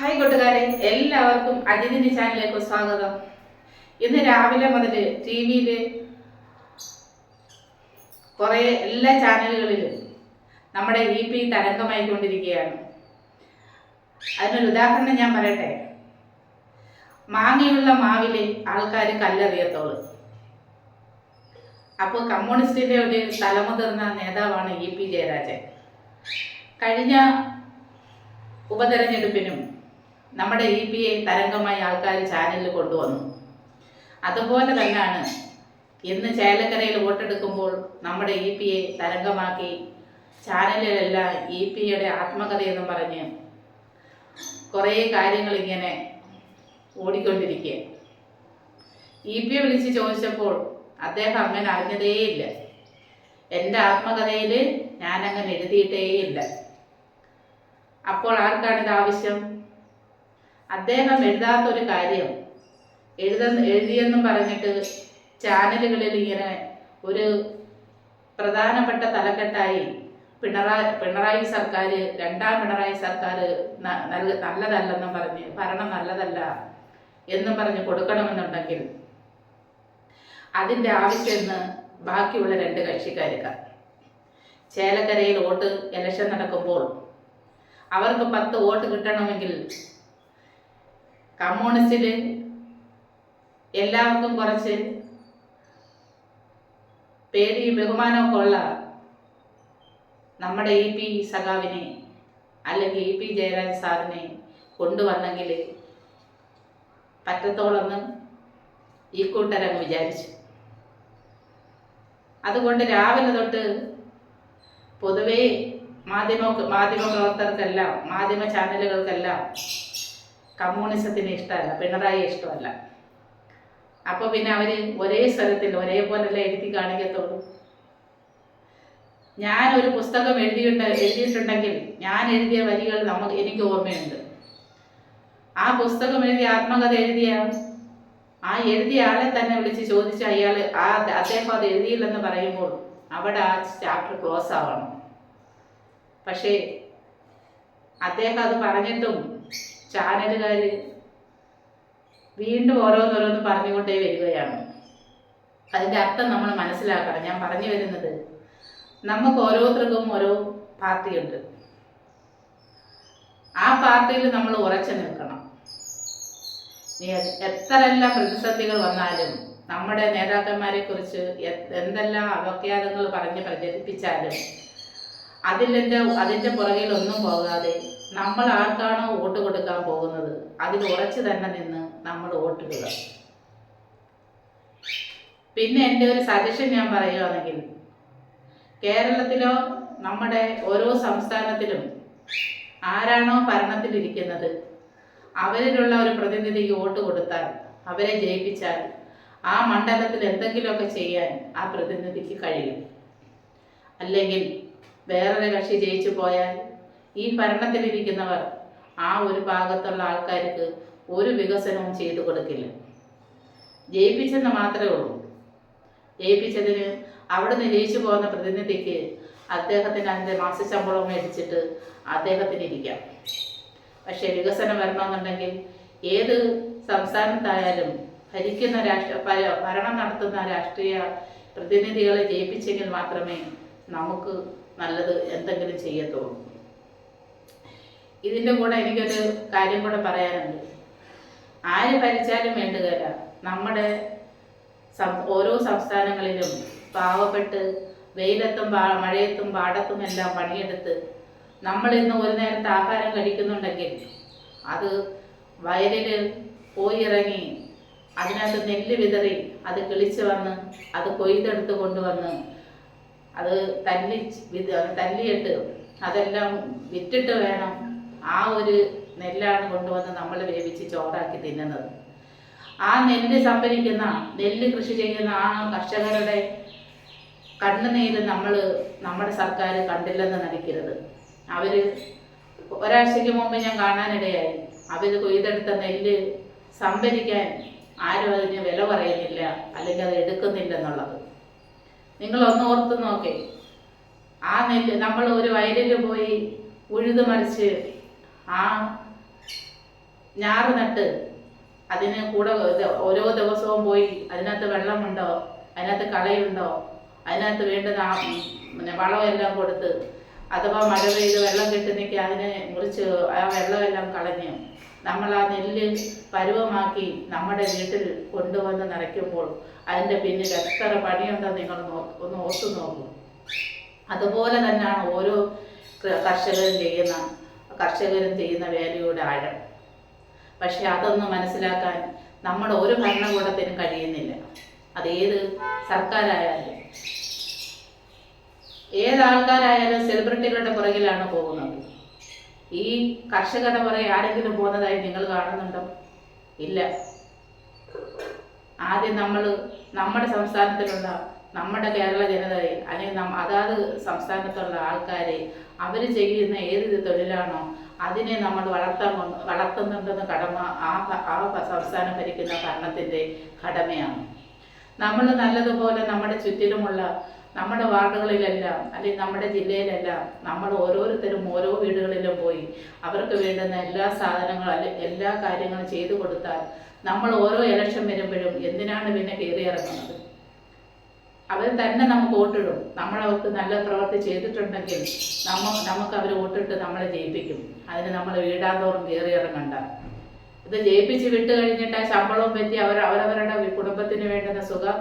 Hi കൂട്ടുകാരെ എല്ലാവർക്കും അതിഥിനി ചാനലിലേക്ക് സ്വാഗതം. ഇന്ന് രാവിലെ മുതൽ ടി വിയിൽ കുറേ എല്ലാ ചാനലുകളിലും നമ്മുടെ ഇ പി തരംഗമായിക്കൊണ്ടിരിക്കുകയാണ്. അതിനൊരു ഉദാഹരണം ഞാൻ പറയട്ടെ. മാങ്ങയുള്ള മാവിൽ ആൾക്കാർ കല്ലെറിയത്തോളൂ. അപ്പോൾ കമ്മ്യൂണിസ്റ്റിന്റെ ഒരു തലമുതിർന്ന നേതാവാണ് ഇ പി ജയരാജൻ. കഴിഞ്ഞ ഉപതെരഞ്ഞെടുപ്പിനും നമ്മുടെ ഇ പി ഐ തരംഗമായി ആൾക്കാർ ചാനലിൽ കൊണ്ടുവന്നു. അതുപോലെ തന്നെയാണ് ഇന്ന് ചേലക്കരയിൽ വോട്ടെടുക്കുമ്പോൾ നമ്മുടെ ഇ പി ഐ തരംഗമാക്കി ചാനലിലെല്ലാം ഇ പി ഐയുടെ ആത്മകഥയെന്നും പറഞ്ഞ് കുറേ കാര്യങ്ങൾ ഇങ്ങനെ ഓടിക്കൊണ്ടിരിക്കുക. ഇ പി ഐ വിളിച്ച് ചോദിച്ചപ്പോൾ അദ്ദേഹം അങ്ങനെ അറിഞ്ഞതേയില്ല. എന്റെ ആത്മകഥയിൽ ഞാനങ്ങനെ എഴുതിയിട്ടേയില്ല. അപ്പോൾ ആർക്കാണിത് ആവശ്യം? അദ്ദേഹം എഴുതാത്ത ഒരു കാര്യം. എഴുത എഴുതിയെന്നും പറഞ്ഞിട്ട് ചാനലുകളിൽ ഇങ്ങനെ ഒരു പ്രധാനപ്പെട്ട തലക്കെട്ടായി പിണറായി പിണറായി സർക്കാർ രണ്ടാം പിണറായി സർക്കാർ നല്ലതല്ലെന്നും പറഞ്ഞ് ഭരണം നല്ലതല്ല എന്നും പറഞ്ഞ് കൊടുക്കണമെന്നുണ്ടെങ്കിൽ അതിന്റെ ആവശ്യം ഇന്ന് ബാക്കിയുള്ള രണ്ട് കക്ഷിക്കാർക്ക്. ചേലക്കരയിൽ വോട്ട് ഇലക്ഷൻ നടക്കുമ്പോൾ അവർക്ക് പത്ത് വോട്ട് കിട്ടണമെങ്കിൽ കമ്മ്യൂണിസ്റ്റിൽ എല്ലാവർക്കും കുറച്ച് പേടിയും ബഹുമാനമൊക്കെ ഉള്ള നമ്മുടെ ഇ പി സഖാവിനെ അല്ലെങ്കിൽ ഇ പി ജയരാജ് സാറിനെ കൊണ്ടുവന്നെങ്കിൽ പറ്റത്തോളെന്ന് ഈ കൂട്ടരങ്ങ് വിചാരിച്ചു. അതുകൊണ്ട് രാവിലെ തൊട്ട് പൊതുവേ മാധ്യമ മാധ്യമ പ്രവർത്തകർക്കെല്ലാം മാധ്യമ ചാനലുകൾക്കെല്ലാം കമ്മ്യൂണിസത്തിന് ഇഷ്ടമല്ല പിണറായി ഇഷ്ടമല്ല. അപ്പോൾ പിന്നെ അവർ ഒരേ സ്വരത്തിൽ ഒരേപോലെല്ല എഴുതി കാണിക്കത്തുള്ളൂ. ഞാൻ ഒരു പുസ്തകം എഴുതിയിട്ട് എഴുതിയിട്ടുണ്ടെങ്കിൽ ഞാൻ എഴുതിയ വരികൾ നമുക്ക് എനിക്ക് ഓർമ്മയുണ്ട്. ആ പുസ്തകം എഴുതിയ ആത്മകഥ എഴുതിയ? ആ എഴുതിയ ആളെ തന്നെ വിളിച്ച് ചോദിച്ച അയാൾ ആ അദ്ദേഹം അത് എഴുതിയില്ലെന്ന് പറയുമ്പോൾ അവിടെ ആ ചാപ്റ്റർ ക്ലോസ് ആവണം. പക്ഷേ അദ്ദേഹം അത് പറഞ്ഞിട്ടും ചാനലുകാർ വീണ്ടും ഓരോന്നോരോന്ന് പറഞ്ഞുകൊണ്ടേ വരികയാണ്. അതിന്റെ അർത്ഥം നമ്മൾ മനസ്സിലാക്കണം. ഞാൻ പറഞ്ഞു വരുന്നത് നമുക്ക് ഓരോരുത്തർക്കും ഓരോ പാർട്ടിയുണ്ട്. ആ പാർട്ടിയിൽ നമ്മൾ ഉറച്ചു നിൽക്കണം. എത്രയെല്ലാം പ്രതിസന്ധികൾ വന്നാലും നമ്മുടെ നേതാക്കന്മാരെ കുറിച്ച് എന്തെല്ലാം അവഖ്യാതങ്ങൾ പറഞ്ഞ് പ്രചരിപ്പിച്ചാലും അതിലെന്റെ അതിന്റെ പുറകിൽ ഒന്നും പോകാതെ നമ്മൾ ആർക്കാണോ വോട്ട് കൊടുക്കാൻ പോകുന്നത്? അതിൽ ഉറച്ചു തന്നെ നിന്ന് നമ്മൾ വോട്ട് വോട്ടിടുക പിന്നെ എന്റെ ഒരു സജഷൻ ഞാൻ പറയുകയാണെങ്കിൽ കേരളത്തിലോ നമ്മുടെ ഓരോ സംസ്ഥാനത്തിലും ആരാണോ ഭരണത്തിലിരിക്കുന്നത് അവരിലുള്ള ഒരു പ്രതിനിധിക്ക് വോട്ട് കൊടുത്താൽ അവരെ ജയിപ്പിച്ചാൽ ആ മണ്ഡലത്തിൽ എന്തെങ്കിലുമൊക്കെ ചെയ്യാൻ ആ പ്രതിനിധിക്ക് കഴിയും. അല്ലെങ്കിൽ വേറൊരു കക്ഷി ജയിച്ചു പോയാൽ ഈ ഭരണത്തിലിരിക്കുന്നവർ ആ ഒരു ഭാഗത്തുള്ള ആൾക്കാർക്ക് ഒരു വികസനവും ചെയ്തു കൊടുക്കില്ല. ജയിപ്പിച്ചെന്ന് മാത്രമേ ഉള്ളൂ. ജയിപ്പിച്ചതിന് അവിടെ ജയിച്ചു പോകുന്ന പ്രതിനിധിക്ക് അദ്ദേഹത്തിന് അതിന്റെ മാസശമ്പളം മേടിച്ചിട്ട് അദ്ദേഹത്തിന് ഇരിക്കാം. പക്ഷേ വികസനം വരണമെന്നുണ്ടെങ്കിൽ ഏത് സംസ്ഥാനത്തായാലും ഭരിക്കുന്ന രാഷ്ട്ര ഭര- ഭരണം നടത്തുന്ന രാഷ്ട്രീയ പ്രതിനിധികളെ ജയിപ്പിച്ചെങ്കിൽ മാത്രമേ നമുക്ക് നല്ലത് എന്തെങ്കിലും ചെയ്യത്തുള്ളൂ. ഇതിന്റെ കൂടെ എനിക്കൊരു കാര്യം കൂടെ പറയാനുണ്ട്. ആര് ഭരിച്ചാലും വേണ്ടുകയില്ല നമ്മുടെ ഓരോ സംസ്ഥാനങ്ങളിലും പാവപ്പെട്ട് വെയിലത്തും മഴയത്തും പാടത്തും എല്ലാം പണിയെടുത്ത് നമ്മൾ ഇന്ന് ഒരു നേരത്തെ ആഹാരം കഴിക്കുന്നുണ്ടെങ്കിൽ അത് വയലിൽ പോയി ഇറങ്ങി അതിനകത്ത് നെല്ല് വിതറി അത് കിളിച്ച് വന്ന് അത് കൊയ്തെടുത്ത് കൊണ്ടുവന്ന് അത് തല്ലി തല്ലിയിട്ട് അതെല്ലാം വിറ്റിട്ട് വേണം ആ ഒരു നെല്ലാണ് കൊണ്ടുവന്ന് നമ്മൾ വേവിച്ച് ചോറാക്കി തിന്നുന്നത്. ആ നെല്ല് സംഭരിക്കുന്ന നെല്ല് കൃഷി ചെയ്യുന്ന ആ കർഷകരുടെ കണ്ണുനീര് നമ്മൾ നമ്മുടെ സർക്കാർ കണ്ടില്ലെന്ന് നടിക്കരുത്. അവർ ഒരാഴ്ചയ്ക്ക് മുമ്പ് ഞാൻ കാണാനിടയായി. അവർ കൊയ്തെടുത്ത നെല്ല് സംഭരിക്കാൻ ആരും അതിന് വില പറയുന്നില്ല അല്ലെങ്കിൽ അത് എടുക്കുന്നില്ല എന്നുള്ളത് നിങ്ങളൊന്ന് ഓർത്ത് നോക്കേ. ആ നെല്ല് നമ്മൾ ഒരു വയലിൽ പോയി ഉഴുത് മറിച്ച് ആ ഞാറ് നട്ട് അതിന് കൂടെ ഓരോ ദിവസവും പോയി അതിനകത്ത് വെള്ളമുണ്ടോ? അതിനകത്ത് കളയുണ്ടോ? അതിനകത്ത് വേണ്ടുന്ന പിന്നെ വളമെല്ലാം കൊടുത്ത് അഥവാ മഴ പെയ്ത് വെള്ളം കെട്ടി അതിനെ മുറിച്ച് ആ വെള്ളമെല്ലാം കളഞ്ഞ് നമ്മൾ ആ നെല്ല് പരുവമാക്കി നമ്മുടെ വീട്ടിൽ കൊണ്ടുവന്ന് നിറയ്ക്കുമ്പോൾ അതിന്റെ പിന്നിൽ എത്ര പണിയുണ്ടെന്ന് നിങ്ങൾ ഒന്ന് ഓർത്തു നോക്കും. അതുപോലെ തന്നെയാണ് ഓരോ കർഷകരും ചെയ്യുന്ന കർഷകരും ചെയ്യുന്ന വേലയുടെ ആഴം. പക്ഷെ അതൊന്നും മനസ്സിലാക്കാൻ നമ്മുടെ ഒരു ഭരണകൂടത്തിനും കഴിയുന്നില്ല. അതേത് സർക്കാരായാലും. ഏതാൾക്കാരായാലും സെലിബ്രിറ്റികളുടെ പുറകിലാണ് പോകുന്നത്. ഈ കർഷകരുടെ പുറകെ ആരെങ്കിലും പോകുന്നതായി നിങ്ങൾ കാണുന്നുണ്ടോ? ഇല്ല. ആദ്യം നമ്മൾ നമ്മുടെ സംസ്ഥാനത്തിലുള്ള നമ്മുടെ കേരള ജനതയെ അല്ലെങ്കിൽ നം- അതാത് സംസ്ഥാനത്തുള്ള ആൾക്കാരെ അവർ ചെയ്യുന്ന ഏത് തൊഴിലാണോ അതിനെ നമ്മൾ വളർത്താൻ വളർത്തുന്നുണ്ടെന്ന് കടമ ആ ആ സംസ്ഥാനം ഭരിക്കുന്ന ഭരണത്തിന്റെ കടമയാണ്. നമ്മൾ നല്ലതുപോലെ നമ്മുടെ ചുറ്റിലുമുള്ള നമ്മുടെ വാർഡുകളിലെല്ലാം അല്ലെങ്കിൽ നമ്മുടെ ജില്ലയിലെല്ലാം നമ്മൾ ഓരോരുത്തരും ഓരോ വീടുകളിലും പോയി അവർക്ക് വേണ്ടുന്ന എല്ലാ സാധനങ്ങളും അല്ലെ എല്ലാ കാര്യങ്ങളും ചെയ്തു കൊടുത്താൽ നമ്മൾ ഓരോ ഇലക്ഷൻ വരുമ്പോഴും എന്തിനാണ് പിന്നെ കയറി ഇറങ്ങുന്നത്? അവർ തന്നെ നമുക്ക് വോട്ടിടും. നമ്മളവർക്ക് നല്ല പ്രവൃത്തി ചെയ്തിട്ടുണ്ടെങ്കിൽ നമ്മ നമുക്ക് അവർ വോട്ടിട്ട് നമ്മളെ ജയിപ്പിക്കും. അതിന് നമ്മൾ വീടാന്തോറും കയറി ഇറങ്ങണ്ട. ഇത് ജയിപ്പിച്ച് വിട്ട് കഴിഞ്ഞിട്ട് ആ ശമ്പളവും പറ്റി അവർ അവരവരുടെ കുടുംബത്തിന് വേണ്ടുന്ന സുഖം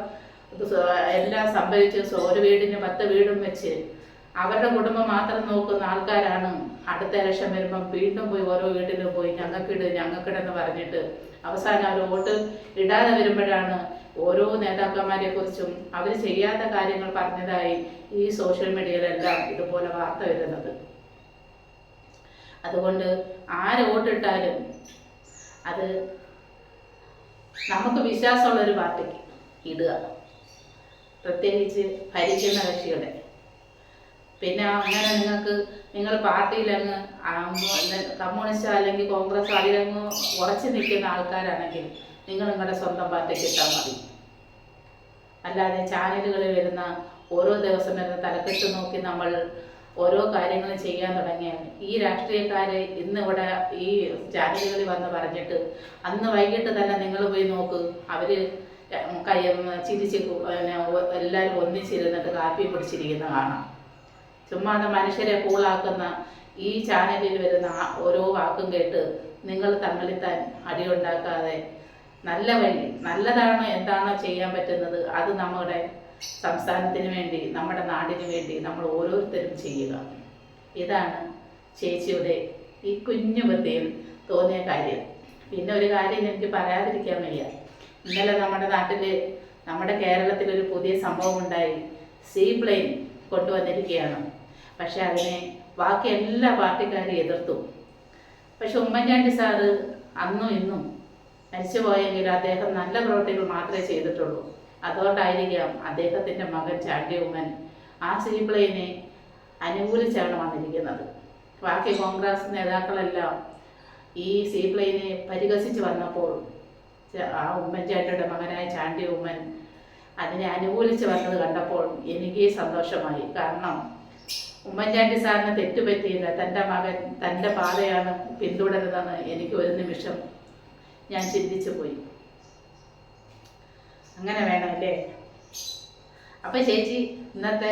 എല്ലാം സംഭവിച്ച് ഒരു വീടിന് പത്ത് വീടും വെച്ച് അവരുടെ കുടുംബം മാത്രം നോക്കുന്ന ആൾക്കാരാണ്. അടുത്ത ഇലക്ഷൻ വരുമ്പം വീണ്ടും പോയി ഓരോ വീട്ടിലും പോയി ഞങ്ങൾക്കിട് ഞങ്ങൾക്കിടെന്ന് പറഞ്ഞിട്ട് അവസാനം അവർ വോട്ട് ഇടാതെ വരുമ്പോഴാണ് ഓരോ നേതാക്കന്മാരെ കുറിച്ചും അവർ ചെയ്യാത്ത കാര്യങ്ങൾ പറഞ്ഞതായി ഈ സോഷ്യൽ മീഡിയയിലെല്ലാം ഇതുപോലെ വാർത്ത വരുന്നത്. അതുകൊണ്ട് ആര് വോട്ടിട്ടാലും അത് നമുക്ക് വിശ്വാസമുള്ള ഒരു പാർട്ടിക്ക് ഇടുക. പ്രത്യേകിച്ച് ഭരിക്കുന്ന കക്ഷിയുടെ പിന്നെ അങ്ങനെ നിങ്ങൾക്ക് നിങ്ങൾ പാർട്ടിയിൽ അങ്ങ് കമ്മ്യൂണിസ്റ്റോ അല്ലെങ്കിൽ കോൺഗ്രസ് അതിലങ്ങ് ഉറച്ചു നിൽക്കുന്ന ആൾക്കാരാണെങ്കിൽ നിങ്ങൾ നിങ്ങളുടെ സ്വന്തം പാർട്ടിക്ക് ഇട്ടാൽ മതി. അല്ലാതെ ചാനലുകളിൽ വരുന്ന ഓരോ ദിവസം വരുന്ന തലക്കെട്ട് നോക്കി നമ്മൾ ഓരോ കാര്യങ്ങളും ചെയ്യാൻ തുടങ്ങിയാൽ ഈ രാഷ്ട്രീയക്കാരെ ഇന്ന് ഇവിടെ ഈ ചാനലുകളിൽ വന്ന് പറഞ്ഞിട്ട് അന്ന് വൈകിട്ട് തന്നെ നിങ്ങൾ പോയി നോക്ക്. അവർ കൈ ചിരിച്ച് എല്ലാവരും ഒന്നിച്ചിരുന്നിട്ട് കാപ്പി പിടിച്ചിരിക്കുന്ന കാണാം. ചുമ്മാതെ മനുഷ്യരെ കൂളാക്കുന്ന ഈ ചാനലിൽ വരുന്ന ഓരോ വാക്കും കേട്ട് നിങ്ങൾ തമ്മിൽ താൻ അടിയുണ്ടാക്കാതെ നല്ല വഴി നല്ലതാണോ എന്താണോ ചെയ്യാൻ പറ്റുന്നത് അത് നമ്മുടെ സംസ്ഥാനത്തിന് വേണ്ടി നമ്മുടെ നാടിന് വേണ്ടി നമ്മൾ ഓരോരുത്തരും ചെയ്യുക. ഇതാണ് ചേച്ചിയുടെ ഈ കുഞ്ഞു ബുദ്ധിയിൽ തോന്നിയ കാര്യം. പിന്നെ ഒരു കാര്യം എനിക്ക് പറയാതിരിക്കാൻ വയ്യ. ഇന്നലെ നമ്മുടെ നാട്ടിൽ നമ്മുടെ കേരളത്തിൽ ഒരു പുതിയ സംഭവം ഉണ്ടായി സീ പ്ലെയിൻ കൊണ്ടുവന്നിരിക്കുകയാണ്. പക്ഷെ അതിനെ ബാക്കി എല്ലാ പാർട്ടിക്കാരും എതിർത്തു. പക്ഷെ ഉമ്മൻചാണ്ടി സാറ് അന്നും ഇന്നും മരിച്ചുപോയെങ്കിൽ അദ്ദേഹം നല്ല പ്രവൃത്തികൾ മാത്രമേ ചെയ്തിട്ടുള്ളൂ. അതുകൊണ്ടായിരിക്കാം അദ്ദേഹത്തിന്റെ മകൻ ചാണ്ടി ഉമ്മൻ ആ സീ പ്ലെയിനെ അനുകൂലിച്ചാണ് വന്നിരിക്കുന്നത്. ബാക്കി കോൺഗ്രസ് നേതാക്കളെല്ലാം ഈ സിപ്ലൈനെ പരിഹസിച്ച് വന്നപ്പോൾ ആ ഉമ്മൻചാണ്ടിയുടെ മകനായ ചാണ്ടി ഉമ്മൻ അതിനെ അനുകൂലിച്ച് വന്നത് കണ്ടപ്പോൾ എനിക്ക് സന്തോഷമായി. കാരണം ഉമ്മൻചാണ്ടി സാറിന് തെറ്റുപറ്റിയില്ല. തന്റെ മകൻ തന്റെ പാതയാണ് പിന്തുടരുന്നതെന്ന് എനിക്ക് ഒരു നിമിഷം ഞാൻ ചിന്തിച്ചു പോയി. അങ്ങനെ വേണമല്ലേ അപ്പം ചേച്ചി ഇന്നത്തെ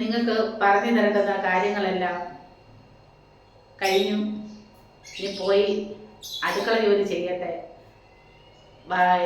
നിങ്ങൾക്ക് പറഞ്ഞു തരേണ്ടുന്ന കാര്യങ്ങളെല്ലാം കഴിഞ്ഞു. ഇനി പോയി അടുക്കള ജോലി ചെയ്യട്ടെ. ബൈ